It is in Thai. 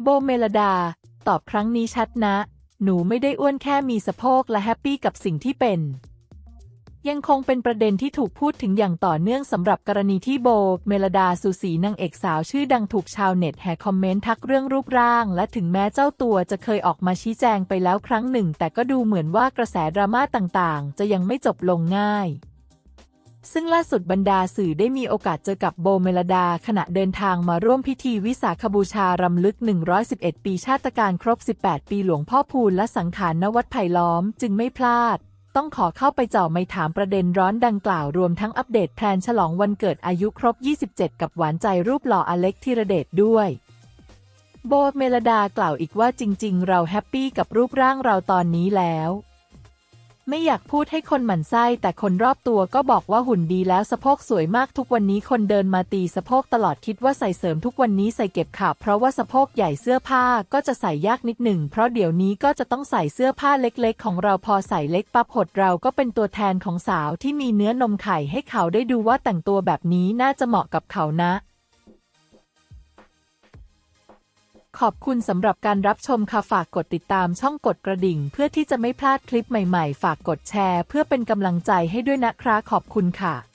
โบเมลดา ตอบครั้งนี้ชัดนะ หนูไม่ได้อ้วนแค่มีสะโพกและแฮปปี้กับสิ่งที่เป็น ยังคงเป็นประเด็นที่ถูกพูดถึงอย่างต่อเนื่องสำหรับกรณีที่โบ เมลดาสุสีนางเอกสาวชื่อดังถูกชาวเน็ตแห่คอมเมนต์ทักเรื่องรูปร่าง และถึงแม้เจ้าตัวจะเคยออกมาชี้แจงไปแล้วครั้งหนึ่ง แต่ก็ดูเหมือนว่ากระแสดราม่าต่างๆ จะยังไม่จบลงง่าย ซึ่งล่าสุดบรรดาสื่อได้มีโอกาสเจอกับโบเมลดา ขณะเดินทางมาร่วมพิธีวิสาขบูชารำลึก 111 ปีชาติการครบ 18 ปีหลวงพ่อพูนและสังขารณวัดไผ่ล้อมจึงไม่พลาด ต้องขอเข้าไปเจ่อไม่ถามประเด็นร้อนดังกล่าวรวมทั้งอัปเดตแพลนฉลองวันเกิดอายุครบ 27 กับหวานใจรูปหล่ออเล็กธีรเดชด้วยโบเมลดากล่าวอีกว่าจริง ๆ เราแฮปปี้กับรูปร่างเราตอนนี้แล้ว ไม่อยากพูดให้คนหมั่นไส้แต่คนรอบตัวก็บอกว่าหุ่นดีแล้วสะโพกสวยมากทุกวันนี้คนเดินมาตีสะโพกตลอดคิดว่าใส่เสริมทุกวันนี้ใส่เก็บขาเพราะว่าสะโพกใหญ่เสื้อผ้าก็จะใส่ยากนิดหนึ่งเพราะเดี๋ยวนี้ก็จะต้องใส่เสื้อผ้าเล็กๆ ของเราพอใส่เล็กปั๊บหดเราก็เป็นตัวแทนของสาวที่มีเนื้อนมไข่ให้เขาได้ดูว่าแต่งตัวแบบนี้น่าจะเหมาะกับเขานะ ขอบคุณสำหรับการรับชมค่ะฝากกดติดตามช่องกดกระดิ่ง เพื่อที่จะไม่พลาดคลิปใหม่ๆ ฝากกดแชร์ เพื่อเป็นกำลังใจให้ด้วยนะคะขอบคุณค่ะ